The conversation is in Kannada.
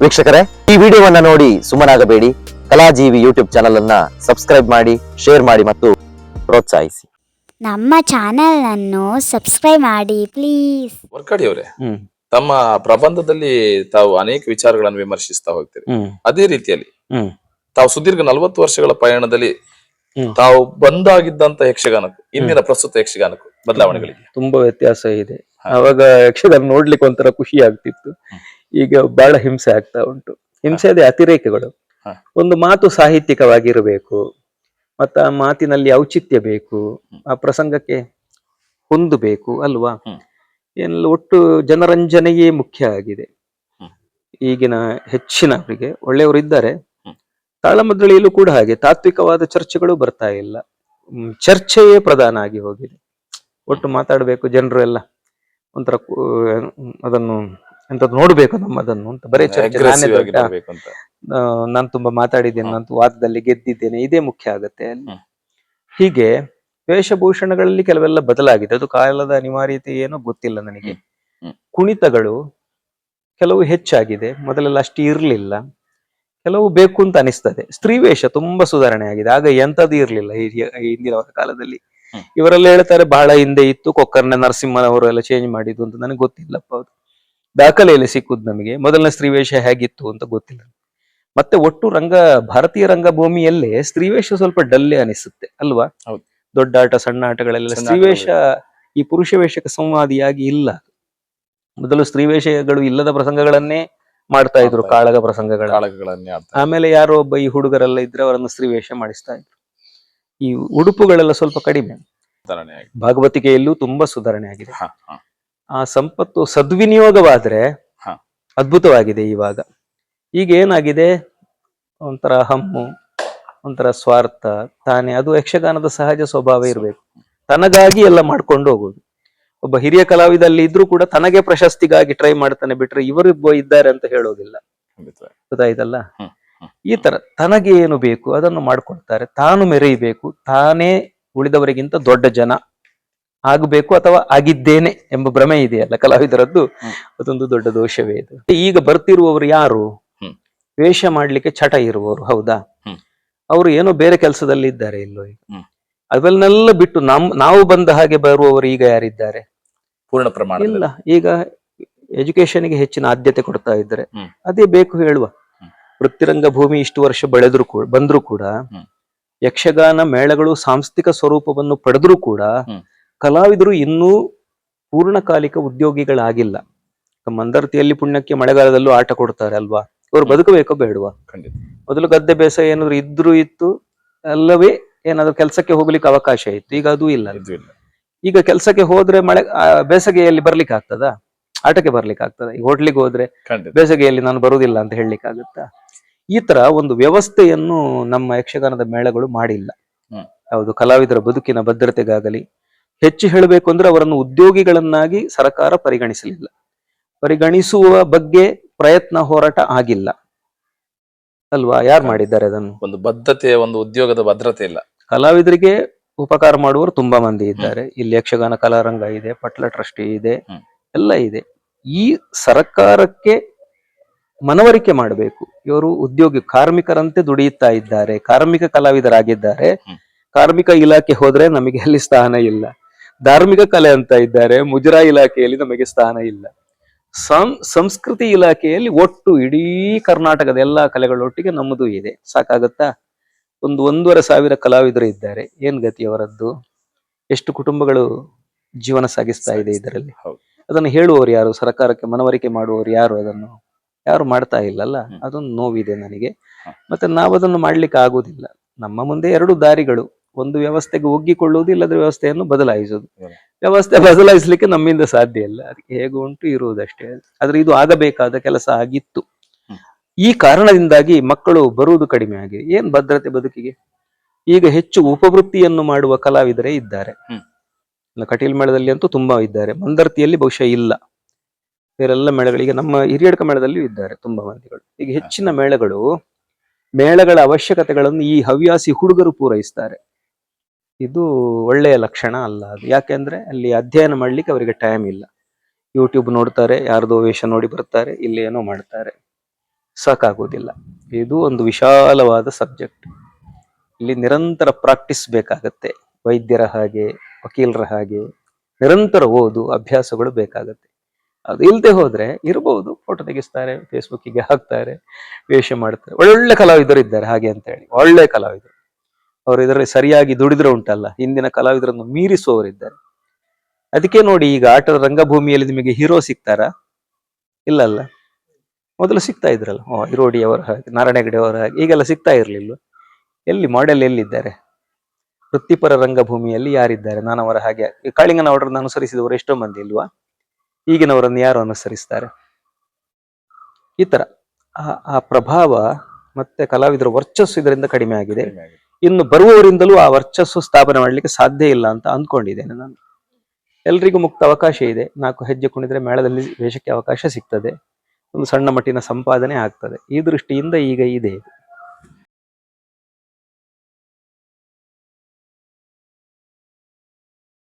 ವೀಕ್ಷಕರೇ ಈ ವಿಡಿಯೋವನ್ನ ನೋಡಿ ಸುಮ್ಮನಾಗಬೇಡಿ. ಕಲಾಜೀವಿ ಯೂಟ್ಯೂಬ್ ಚಾನಲ್ ಅನ್ನ ಸಬ್ಸ್ಕ್ರೈಬ್ ಮಾಡಿ ಶೇರ್ ಮಾಡಿ ಮತ್ತು ಪ್ರೋತ್ಸಾಹಿಸಿ. ನಮ್ಮ ಚಾನೆಲ್ ಅನ್ನು ಸಬ್ಸ್ಕ್ರೈಬ್ ಮಾಡಿ ಪ್ಲೀಸ್ ವರ್ಕಡಿ ಅವರೇ ತಮ್ಮ ಪ್ರಬಂಧದಲ್ಲಿ ತಾವು ಅನೇಕ ವಿಚಾರಗಳನ್ನು ವಿಮರ್ಶಿಸ್ತಾ ಹೋಗ್ತೀರಿ. ಅದೇ ರೀತಿಯಲ್ಲಿ ಹ್ಮ್. ತಾವು ಸುದೀರ್ಘ ನಲವತ್ತು ವರ್ಷಗಳ ಪಯಣದಲ್ಲಿ ತಾವು ಬಂದಾಗಿದ್ದಂತ ಯಕ್ಷಗಾನಕ್ಕೂ ಇಂದಿನ ಪ್ರಸ್ತುತ ಯಕ್ಷಗಾನಕ್ಕೂ ಬದಲಾವಣೆಗಳಿಗೆ ತುಂಬಾ ವ್ಯತ್ಯಾಸ ಇದೆ. ಅವಾಗ ಯಕ್ಷಗಾನ ನೋಡ್ಲಿಕ್ಕೆ ಒಂಥರ ಖುಷಿ ಆಗ್ತಿತ್ತು. ಈಗ ಬಹಳ ಹಿಂಸೆ ಆಗ್ತಾ ಉಂಟು. ಹಿಂಸೆದ ಅತಿರೇಕಗಳು. ಒಂದು ಮಾತು ಸಾಹಿತ್ಯಿಕವಾಗಿರಬೇಕು ಮತ್ತ ಆ ಮಾತಿನಲ್ಲಿ ಔಚಿತ್ಯ ಬೇಕು ಆ ಪ್ರಸಂಗಕ್ಕೆ ಹೊಂದಬೇಕು ಅಲ್ವಾ. ಏನೆಲ್ಲ ಒಟ್ಟು ಜನರಂಜನೆಯೇ ಮುಖ್ಯ ಆಗಿದೆ. ಈಗಿನ ಹೆಚ್ಚಿನವರಿಗೆ ಒಳ್ಳೆಯವರು ಇದ್ದಾರೆ. ಹ್ಮ್. ತಾಳಮದ್ದಳೆಯಲ್ಲೂ ಕೂಡ ಹಾಗೆ ತಾತ್ವಿಕವಾದ ಚರ್ಚೆಗಳು ಬರ್ತಾ ಇಲ್ಲ. ಚರ್ಚೆಯೇ ಪ್ರಧಾನ ಆಗಿ ಹೋಗಿದೆ. ಒಟ್ಟು ಮಾತಾಡಬೇಕು ಜನರು ಎಲ್ಲ. ಒಂಥರ ಅದನ್ನು ಎಂತದ್ದು ನೋಡ್ಬೇಕು ನಮ್ಮದನ್ನು ಅಂತ. ಬರೀ ಚರ್ಚೆ. ನಾನೇ ದೊಡ್ಡ, ತುಂಬಾ ಮಾತಾಡಿದ್ದೇನೆ. ನಾನು ವಾದದಲ್ಲಿ ಗೆದ್ದಿದ್ದೇನೆ ಇದೇ ಮುಖ್ಯ ಆಗತ್ತೆ. ಹೀಗೆ ವೇಷಭೂಷಣಗಳಲ್ಲಿ ಕೆಲವೆಲ್ಲ ಬದಲಾಗಿದೆ. ಅದು ಕಾಲದ ಅನಿವಾರ್ಯತೆ ಏನೋ ಗೊತ್ತಿಲ್ಲ ನನಗೆ. ಕುಣಿತಗಳು ಕೆಲವು ಹೆಚ್ಚಾಗಿದೆ ಮೊದಲೆಲ್ಲ ಅಷ್ಟು ಇರ್ಲಿಲ್ಲ. ಕೆಲವು ಬೇಕು ಅಂತ ಅನಿಸ್ತದೆ. ಸ್ತ್ರೀ ವೇಷ ತುಂಬಾ ಸುಧಾರಣೆ ಆಗಿದೆ. ಆಗ ಎಂತದ್ದು ಇರ್ಲಿಲ್ಲ ಹಿಂದಿನ ಕಾಲದಲ್ಲಿ. ಇವರೆಲ್ಲ ಹೇಳ್ತಾರೆ ಬಹಳ ಹಿಂದೆ ಇತ್ತು ಕೊಕ್ಕರ್ನ ನರಸಿಂಹನವರು ಎಲ್ಲ ಚೇಂಜ್ ಮಾಡಿದ್ದು ಅಂತ. ನನಗೆ ಗೊತ್ತಿಲ್ಲಪ್ಪ ಅದು. ದಾಖಲೆಯಲ್ಲಿ ಸಿಕ್ಕುದು ನಮಗೆ. ಮೊದಲನೇ ಸ್ತ್ರೀವೇಷ ಹೇಗಿತ್ತು ಅಂತ ಗೊತ್ತಿಲ್ಲ. ಮತ್ತೆ ಒಟ್ಟು ರಂಗ ಭಾರತೀಯ ರಂಗಭೂಮಿಯಲ್ಲೇ ಸ್ತ್ರೀವೇಶ ಸ್ವಲ್ಪ ಡಲ್ಲೆ ಅನಿಸುತ್ತೆ ಅಲ್ವಾ. ದೊಡ್ಡ ಆಟ ಸಣ್ಣ ಆಟಗಳೆಲ್ಲ ಸ್ತ್ರೀವೇಶ ಈ ಪುರುಷ ವೇಷಕ್ಕೆ ಸಂವಾದಿಯಾಗಿ ಇಲ್ಲ. ಮೊದಲು ಸ್ತ್ರೀವೇಷಗಳು ಇಲ್ಲದ ಪ್ರಸಂಗಗಳನ್ನೇ ಮಾಡ್ತಾ ಇದ್ರು ಕಾಳಗ ಪ್ರಸಂಗಗಳ ಆಮೇಲೆ ಯಾರೋ ಒಬ್ಬ ಈ ಹುಡುಗರೆಲ್ಲ ಇದ್ರೆ ಅವರನ್ನು ಸ್ತ್ರೀವೇಷ ಮಾಡಿಸ್ತಾ ಇದ್ರು. ಈ ಉಡುಪುಗಳೆಲ್ಲ ಸ್ವಲ್ಪ ಕಡಿಮೆ. ಭಾಗವತಿಕೆಯಲ್ಲೂ ತುಂಬಾ ಸುಧಾರಣೆ ಆಗಿದೆ. ಆ ಸಂಪತ್ತು ಸದ್ವಿನಿಯೋಗವಾದ್ರೆ ಅದ್ಭುತವಾಗಿದೆ ಇವಾಗ. ಈಗ ಏನಾಗಿದೆ ಒಂಥರ ಹಮ್ಮು ಒಂಥರ ಸ್ವಾರ್ಥ ತಾನೇ ಅದು ಯಕ್ಷಗಾನದ ಸಹಜ ಸ್ವಭಾವ ಇರಬೇಕು. ತನಗಾಗಿ ಎಲ್ಲ ಮಾಡ್ಕೊಂಡು ಹೋಗೋದು. ಒಬ್ಬ ಹಿರಿಯ ಕಲಾವಿದಲ್ಲಿ ಇದ್ರೂ ಕೂಡ ತನಗೆ ಪ್ರಶಸ್ತಿಗಾಗಿ ಟ್ರೈ ಮಾಡ್ತಾನೆ ಬಿಟ್ರೆ ಇವರು ಇದ್ದಾರೆ ಅಂತ ಹೇಳೋದಿಲ್ಲ. ಗೊತ್ತಾಯ್ತಲ್ಲ. ಈ ತರ ತನಗೆ ಏನು ಬೇಕು ಅದನ್ನು ಮಾಡ್ಕೊಳ್ತಾರೆ. ತಾನು ಮೆರೆಯಬೇಕು ತಾನೇ ಉಳಿದವರಿಗಿಂತ ದೊಡ್ಡ ಜನ. ಆಗಬೇಕು ಅಥವಾ ಆಗಿದ್ದೇನೆ ಎಂಬ ಭ್ರಮೆ ಇದೆಯಲ್ಲ ಕಲಾವಿದರದ್ದು? ಅದೊಂದು ದೊಡ್ಡ ದೋಷವೇ ಇದು. ಈಗ ಬರ್ತಿರುವವರು ಯಾರು? ವೇಷ ಮಾಡ್ಲಿಕ್ಕೆ ಚಟ ಇರುವವರು ಹೌದಾ. ಅವರು ಏನೋ ಬೇರೆ ಕೆಲಸದಲ್ಲಿ ಇದ್ದಾರೆ ಇಲ್ಲೋ ಈಗ ಅದನ್ನೆಲ್ಲ ಬಿಟ್ಟು ನಮ್ ನಾವು ಬಂದ ಹಾಗೆ ಬರುವವರು ಈಗ ಯಾರಿದ್ದಾರೆ? ಪೂರ್ಣ ಪ್ರಮಾಣ ಇಲ್ಲ ಈಗ ಎಜುಕೇಶನ್ಗೆ ಹೆಚ್ಚಿನ ಆದ್ಯತೆ ಕೊಡ್ತಾ ಇದ್ದಾರೆ. ಅದೇ ಬೇಕು ಹೇಳುವ. ವೃತ್ತಿರಂಗ ಭೂಮಿ ಇಷ್ಟು ವರ್ಷ ಬೆಳೆದ್ರು ಕೂಡ ಬಂದ್ರು ಕೂಡ ಯಕ್ಷಗಾನ ಮೇಳಗಳು ಸಾಂಸ್ಥಿಕ ಸ್ವರೂಪವನ್ನು ಪಡೆದ್ರು ಕೂಡ. ಕಲಾವಿದರು ಇನ್ನೂ ಪೂರ್ಣಕಾಲಿಕ ಉದ್ಯೋಗಿಗಳಾಗಿಲ್ಲ. ಮಂದರ್ತಿಯಲ್ಲಿ ಪುಣ್ಯಕ್ಕೆ ಮಳೆಗಾಲದಲ್ಲೂ ಆಟ ಕೊಡ್ತಾರೆ ಅಲ್ವಾ? ಅವ್ರು ಬದುಕಬೇಕೋ ಬೇಡವಾ? ಖಂಡಿತ. ಮೊದಲು ಗದ್ದೆ ಬೇಸಾಯ ಏನಾದ್ರು ಇದ್ರೂ ಇತ್ತು ಅಲ್ಲವೇ ಏನಾದ್ರು ಕೆಲಸಕ್ಕೆ ಹೋಗ್ಲಿಕ್ಕೆ ಅವಕಾಶ ಇತ್ತು. ಈಗ ಅದು ಇಲ್ಲ ಈಗ ಕೆಲಸಕ್ಕೆ ಹೋದ್ರೆ ಮಳೆ ಬೇಸಗೆಯಲ್ಲಿ ಬರ್ಲಿಕ್ಕೆ ಆಗ್ತದ? ಆಟಕ್ಕೆ ಬರ್ಲಿಕ್ಕೆ ಆಗ್ತದ? ಈಗ ಹೋಟ್ಲಿಗೆ ಹೋದ್ರೆ ಬೇಸಗೆಯಲ್ಲಿ ನಾನು ಬರುವುದಿಲ್ಲ ಅಂತ ಹೇಳಲಿಕ್ಕೆ ಆಗುತ್ತಾ? ಈ ತರ ಒಂದು ವ್ಯವಸ್ಥೆಯನ್ನು ನಮ್ಮ ಯಕ್ಷಗಾನದ ಮೇಳಗಳು ಮಾಡಿಲ್ಲ. ಹೌದು ಕಲಾವಿದರ ಬದುಕಿನ ಭದ್ರತೆಗಾಗಲಿ ಹೆಚ್ಚು ಹೇಳಬೇಕು ಅಂದ್ರೆ ಅವರನ್ನು ಉದ್ಯೋಗಿಗಳನ್ನಾಗಿ ಸರ್ಕಾರ ಪರಿಗಣಿಸಲಿಲ್ಲ. ಪರಿಗಣಿಸುವ ಬಗ್ಗೆ ಪ್ರಯತ್ನ ಹೋರಾಟ ಆಗಿಲ್ಲ. ಅಲ್ವಾ? ಯಾರು ಮಾಡಿದ್ದಾರೆ ಅದನ್ನು? ಒಂದು ಬದ್ಧತೆ ಒಂದು ಉದ್ಯೋಗದ ಭದ್ರತೆ ಇಲ್ಲ. ಕಲಾವಿದರಿಗೆ ಉಪಕಾರ ಮಾಡುವವರು ತುಂಬಾ ಮಂದಿ ಇದ್ದಾರೆ. ಇಲ್ಲಿ ಯಕ್ಷಗಾನ ಕಲಾರಂಗ ಇದೆ ಪಟ್ಲ ಟ್ರಸ್ಟಿ ಇದೆ ಎಲ್ಲ ಇದೆ. ಈ ಸರ್ಕಾರಕ್ಕೆ ಮನವರಿಕೆ ಮಾಡಬೇಕು. ಇವರು ಉದ್ಯೋಗಿ ಕಾರ್ಮಿಕರಂತೆ ದುಡಿಯುತ್ತಾ ಇದ್ದಾರೆ. ಕಾರ್ಮಿಕ ಕಲಾವಿದರಾಗಿದ್ದಾರೆ. ಕಾರ್ಮಿಕ ಇಲಾಖೆ ಹೋದ್ರೆ ನಮಗೆ ಅಲ್ಲಿ ಸ್ಥಾನ ಇಲ್ಲ. ಧಾರ್ಮಿಕ ಕಲೆ ಅಂತ ಇದ್ದಾರೆ ಮುಜರಾ ಇಲಾಖೆಯಲ್ಲಿ ನಮಗೆ ಸ್ಥಾನ ಇಲ್ಲ. ಸಂ ಸಂಸ್ಕೃತಿ ಇಲಾಖೆಯಲ್ಲಿ ಒಟ್ಟು ಇಡೀ ಕರ್ನಾಟಕದ ಎಲ್ಲಾ ಕಲೆಗಳೊಟ್ಟಿಗೆ ನಮ್ಮದು ಇದೆ. ಸಾಕಾಗತ್ತಾ? ಒಂದು ಒಂದೂವರೆ ಸಾವಿರ ಕಲಾವಿದರು ಇದ್ದಾರೆ. ಏನ್ ಗತಿ ಅವರದ್ದು? ಎಷ್ಟು ಕುಟುಂಬಗಳು ಜೀವನ ಸಾಗಿಸ್ತಾ ಇದೆ ಇದರಲ್ಲಿ? ಅದನ್ನು ಹೇಳುವವರು ಯಾರು? ಸರ್ಕಾರಕ್ಕೆ ಮನವರಿಕೆ ಮಾಡುವವರು ಯಾರು ಅದನ್ನು? ಯಾರು ಮಾಡ್ತಾ ಇಲ್ಲಲ್ಲ. ಅದೊಂದು ನೋವಿದೆ ನನಗೆ. ಮತ್ತೆ ನಾವು ಅದನ್ನು ಮಾಡ್ಲಿಕ್ಕೆ ಆಗುದಿಲ್ಲ ನಮ್ಮ ಮುಂದೆ ಎರಡು ದಾರಿಗಳು. ಒಂದು ವ್ಯವಸ್ಥೆಗೆ ಒಗ್ಗಿಕೊಳ್ಳುವುದು ಇಲ್ಲದ್ರೆ ವ್ಯವಸ್ಥೆಯನ್ನು ಬದಲಾಯಿಸುವುದು. ವ್ಯವಸ್ಥೆ ಬದಲಾಯಿಸಲಿಕ್ಕೆ ನಮ್ಮಿಂದ ಸಾಧ್ಯ ಇಲ್ಲ. ಅದಕ್ಕೆ ಹೇಗೆ ಉಂಟು ಇರುವುದಷ್ಟೇ. ಆದ್ರೆ ಇದು ಆಗಬೇಕಾದ ಕೆಲಸ ಆಗಿತ್ತು. ಈ ಕಾರಣದಿಂದಾಗಿ ಮಕ್ಕಳು ಬರುವುದು ಕಡಿಮೆ ಆಗಿದೆ. ಏನ್ ಭದ್ರತೆ ಬದುಕಿಗೆ? ಈಗ ಹೆಚ್ಚು ಉಪವೃತ್ತಿಯನ್ನು ಮಾಡುವ ಕಲಾವಿದರೇ ಇದ್ದಾರೆ. ಕಟೀಲ್ ಮೇಳದಲ್ಲಿ ಅಂತೂ ತುಂಬಾ ಇದ್ದಾರೆ. ಮಂದರ್ತಿಯಲ್ಲಿ ಬಹುಶಃ ಇಲ್ಲ. ಬೇರೆಲ್ಲ ಮೇಳಗಳಿಗೆ ನಮ್ಮ ಹಿರಿಯಡ್ಕ ಮೇಳದಲ್ಲಿಯೂ ಇದ್ದಾರೆ ತುಂಬಾ ಮಂದಿಗಳು. ಈಗ ಹೆಚ್ಚಿನ ಮೇಳಗಳು ಮೇಳಗಳ ಅವಶ್ಯಕತೆಗಳನ್ನು ಈ ಹವ್ಯಾಸಿ ಹುಡುಗರು ಪೂರೈಸ್ತಾರೆ. ಇದು ಒಳ್ಳೆಯ ಲಕ್ಷಣ ಅಲ್ಲ ಅದು. ಯಾಕೆಂದ್ರೆ ಅಲ್ಲಿ ಅಧ್ಯಯನ ಮಾಡ್ಲಿಕ್ಕೆ ಅವರಿಗೆ ಟೈಮ್ ಇಲ್ಲ. ಯೂಟ್ಯೂಬ್ ನೋಡ್ತಾರೆ, ಯಾರ್ದೋ ವೇಷ ನೋಡಿ ಬರ್ತಾರೆ, ಇಲ್ಲಿ ಏನೋ ಮಾಡ್ತಾರೆ. ಸಾಕಾಗೋದಿಲ್ಲ ಇದು ಒಂದು ವಿಶಾಲವಾದ ಸಬ್ಜೆಕ್ಟ್ ಇಲ್ಲಿ ನಿರಂತರ ಪ್ರಾಕ್ಟೀಸ್ ಬೇಕಾಗತ್ತೆ. ವೈದ್ಯರ ಹಾಗೆ, ವಕೀಲರ ಹಾಗೆ ನಿರಂತರ ಓದು, ಅಭ್ಯಾಸಗಳು ಬೇಕಾಗತ್ತೆ. ಅದು ಇಲ್ಲದೆ ಹೋದ್ರೆ ಇರಬಹುದು ಫೋಟೋ ತೆಗಿಸ್ತಾರೆ ಫೇಸ್ಬುಕ್ಕಿಗೆ ಹಾಕ್ತಾರೆ, ವೇಷ ಮಾಡ್ತಾರೆ. ಒಳ್ಳೊಳ್ಳೆ ಕಲಾವಿದರು ಇದ್ದಾರೆ ಹಾಗೆ ಅಂತ ಹೇಳಿ. ಒಳ್ಳೆ ಕಲಾವಿದರು. ಅವರು ಇದರಲ್ಲಿ ಸರಿಯಾಗಿ ದುಡಿದ್ರೆ ಉಂಟಲ್ಲ, ಹಿಂದಿನ ಕಲಾವಿದರನ್ನು ಮೀರಿಸುವವರಿದ್ದಾರೆ. ಅದಕ್ಕೆ ನೋಡಿ ಈಗ ಆಟದ ರಂಗಭೂಮಿಯಲ್ಲಿ ನಿಮಗೆ ಹೀರೋ ಸಿಗ್ತಾರಾ? ಇಲ್ಲಲ್ಲ. ಮೊದಲು ಸಿಗ್ತಾ ಇದ್ರಲ್ಲ. ಓ ಇರೋಡಿ ಅವರ ಹಾಗೆ ನಾರಾಯಣ ಹಾಗೆ, ಈಗೆಲ್ಲ ಸಿಗ್ತಾ ಇರಲಿಲ್ಲ ಎಲ್ಲಿ ಮಾಡೆಲ್ ಎಲ್ಲಿದ್ದಾರೆ? ವೃತ್ತಿಪರ ರಂಗಭೂಮಿಯಲ್ಲಿ ಯಾರಿದ್ದಾರೆ? ನಾನು ಅವರ ಹಾಗೆ, ಕಾಳಿಂಗನ ಅವರನ್ನು ಅನುಸರಿಸಿದವರು ಎಷ್ಟೋ ಮಂದಿ ಇಲ್ವಾ? ಈಗಿನವರನ್ನು ಯಾರು ಅನುಸರಿಸ್ತಾರೆ? ಈ ತರ. ಆ ಪ್ರಭಾವ ಮತ್ತೆ ಕಲಾವಿದರ ವರ್ಚಸ್ಸು ಇದರಿಂದ ಕಡಿಮೆ ಆಗಿದೆ. ಇನ್ನು ಬರುವವರಿಂದಲೂ ಆ ವರ್ಚಸ್ಸು ಸ್ಥಾಪನೆ ಮಾಡಲಿಕ್ಕೆ ಸಾಧ್ಯ ಇಲ್ಲ ಅಂತ ಅಂದ್ಕೊಂಡಿದ್ದೇನೆ ನಾನು. ಎಲ್ರಿಗೂ ಮುಕ್ತ ಅವಕಾಶ ಇದೆ. ನಾಲ್ಕು ಹೆಜ್ಜೆ ಕುಣಿದ್ರೆ ಮೇಳದಲ್ಲಿ ವೇಷಕ್ಕೆ ಅವಕಾಶ ಸಿಗ್ತದೆ. ಒಂದು ಸಣ್ಣ ಮಟ್ಟಿನ ಸಂಪಾದನೆ ಆಗ್ತದೆ. ಈ ದೃಷ್ಟಿಯಿಂದ ಈಗ ಇದೆ.